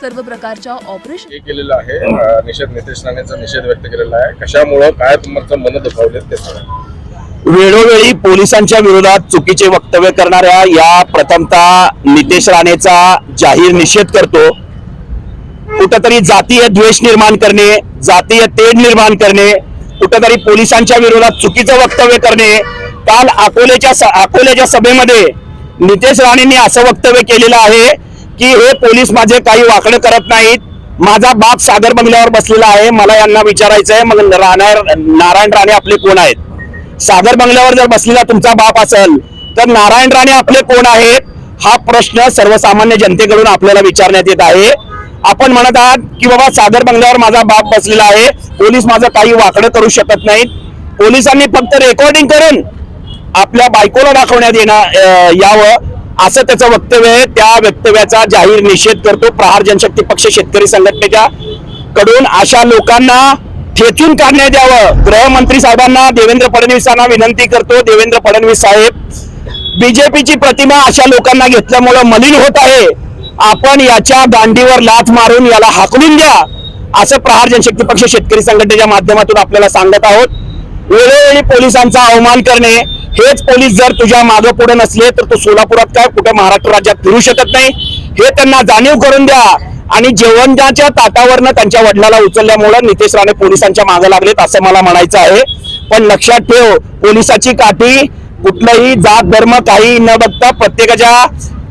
सर्व प्रकारच्या ऑपरेशन? हे केलेलं आहे. निषेध नितेश राणेचा निषेध व्यक्त केलेला आहे. कशामुळं काय तुमचं मन दुखावले ते सांगा. वेळोवेळी पोलिसांच्या विरोधात चुकीचे वक्तव्य करणाऱ्या या प्रथमतः नितेश राणेचा जाहीर निषेध करतो. कुठंतरी जातीय द्वेष निर्माण करणे जातीय तेढ निर्माण करणे कुठंतरी पोलिसांच्या विरोधात चुकीचं वक्तव्य करणे काल अकोल्याच्या अकोल्याच्या सभेमध्ये नितेश राणेंनी असं वक्तव्य केलेलं आहे की हे पोलीस माझे काही वाकडं करत नाहीत. माझा बाप सागर बंगल्यावर बसलेला आहे. मला यांना विचारायचं आहे मग राणार नारायण राणे आपले कोण आहेत? सागर बंगल्यावर जर बसलेला तुमचा बाप असेल तर नारायण राणे आपले कोण आहेत? हा प्रश्न सर्वसामान्य जनतेकडून आपल्याला विचारण्यात येत आहे. आपण म्हणत आहात की बाबा सागर बंगल्यावर माझा बाप बसलेला आहे. पोलीस माझं काही वाकडं करू शकत नाहीत. पोलिसांनी फक्त रेकॉर्डिंग करून आपल्या बायकोला दाखवण्यात येणार यावं. असं त्याचं वक्तव्य आहे. त्या वक्तव्याचा जाहीर निषेध करतो प्रहार जनशक्ती पक्ष शेतकरी संघटनेच्या कडून. अशा लोकांना ठेचून काढण्यात यावं. गृहमंत्री साहेबांना देवेंद्र फडणवीसांना विनंती करतो. देवेंद्र फडणवीस साहेब बीजेपीची प्रतिमा अशा लोकांना घेतल्यामुळं मलिन होत आहे. आपण याच्या दांडीवर लाथ मारून याला हाकलून द्या असं प्रहार जनशक्ती पक्ष शेतकरी संघटनेच्या माध्यमातून आपल्याला सांगत आहोत. वेळोवेळी पोलिसांचा अवमान करणे हेच पोलीस जर तुझ्या मागं पुढे नसले तर तू सोलापुरात काय कुठे महाराष्ट्र राज्यात फिरू शकत नाही? हे त्यांना जाणीव करून द्या. आणि जेवणाच्या ताटावरनं त्यांच्या वडिलाला उचलल्यामुळं नितेश राणे पोलिसांच्या मागे लागलेत असं मला म्हणायचं आहे. पण लक्षात ठेव पोलिसाची काठी कुठलंही जात धर्म काही न बघता प्रत्येकाच्या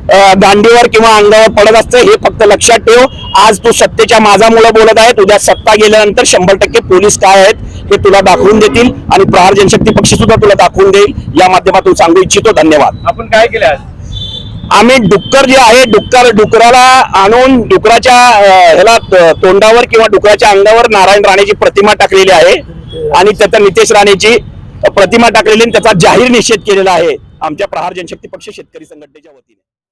दांडीवर किंवा अंगावर पडत असतं हे फक्त लक्षात ठेव. आज तू सत्तेच्या माझामुळे बोलत आहे उद्या सत्ता गेल्यानंतर शंभर टक्के पोलीस काय आहेत हे तुला दाखवून देतील आणि प्रहार जनशक्ती पक्ष सुद्धा तुला दाखवून देईल. या माध्यमातून सांगू इच्छितो धन्यवाद. आपण काय केले आज? आम्ही डुक्कर जे आहे डुक्कर डुकराला आणून डुकराच्या ह्याला तोंडावर किंवा डुकराच्या अंगावर नारायण राणेची प्रतिमा टाकलेली आहे. आणि त्याचा नितेश राणेची प्रतिमा टाकलेली आणि त्याचा जाहीर निषेध केलेला आहे. आमच्या प्रहार जनशक्ती पक्ष शेतकरी संघटनेच्या वतीने.